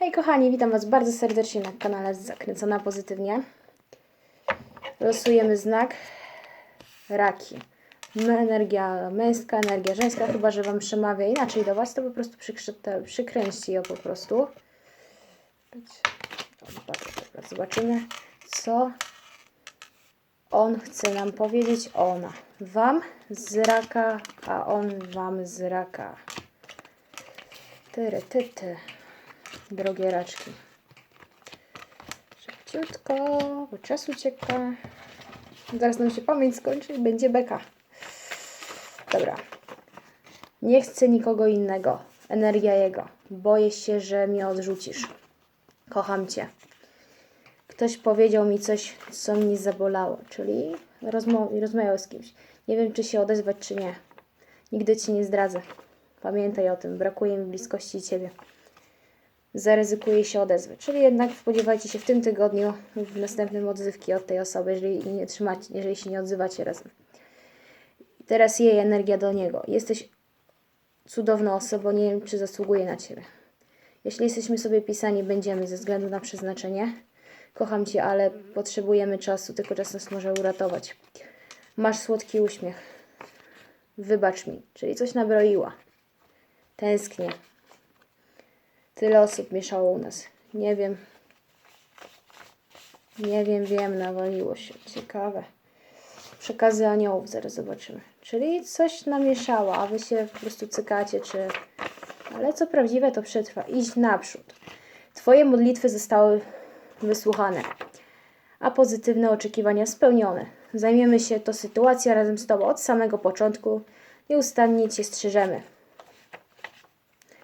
Hej kochani, witam Was bardzo serdecznie na kanale Zakręcona Pozytywnie. Losujemy znak Raki. Energia męska, energia żeńska, chyba że Wam przemawia inaczej do Was, to po prostu przykrzy- przykręćcie ją po prostu. Zobaczymy, co on chce nam powiedzieć, ona. Wam z raka, a on Wam z raka. Tyry, ty, ty. Drogie raczki. Szybciutko, bo czas ucieka. Zaraz nam się pamięć skończy i będzie beka. Dobra. Nie chcę nikogo innego. Energia jego. Boję się, że mnie odrzucisz. Kocham cię. Ktoś powiedział mi coś, co mnie zabolało, czyli rozmawiał z kimś. Nie wiem, czy się odezwać, czy nie. Nigdy ci nie zdradzę. Pamiętaj o tym. Brakuje mi bliskości ciebie zaryzykuje się odezwać. Czyli jednak spodziewajcie się w tym tygodniu w następnym odzywki od tej osoby, jeżeli nie trzymacie, jeżeli się nie odzywacie razem. Teraz jej energia do niego. Jesteś cudowną osobą, nie wiem, czy zasługuje na ciebie. Jeśli jesteśmy sobie pisani, będziemy ze względu na przeznaczenie. Kocham cię, ale potrzebujemy czasu, tylko czas nas może uratować. Masz słodki uśmiech. Wybacz mi, czyli coś nabroiła. Tęsknię. Tyle osób mieszało u nas. Nie wiem. Nie wiem, wiem, nawaliło się. Ciekawe. Przekazy aniołów, zaraz zobaczymy. Czyli coś namieszało, a wy się po prostu cykacie, czy... Ale co prawdziwe, to przetrwa. Idź naprzód. Twoje modlitwy zostały wysłuchane, a pozytywne oczekiwania spełnione. Zajmiemy się to sytuacja razem z Tobą od samego początku. Nieustannie Cię strzeżemy.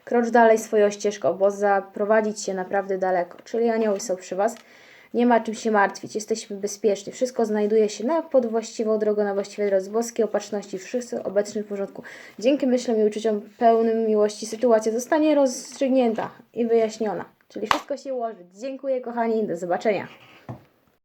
Krocz dalej swoją ścieżką, bo zaprowadzić się naprawdę daleko. Czyli anioły są przy Was. Nie ma czym się martwić, jesteśmy bezpieczni. Wszystko znajduje się na pod właściwą drogą, na właściwej drodze boskiej opatrzności, wszystko obecnie w porządku. Dzięki myślom i uczuciom pełnym miłości sytuacja zostanie rozstrzygnięta i wyjaśniona. Czyli wszystko się ułoży. Dziękuję kochani, do zobaczenia.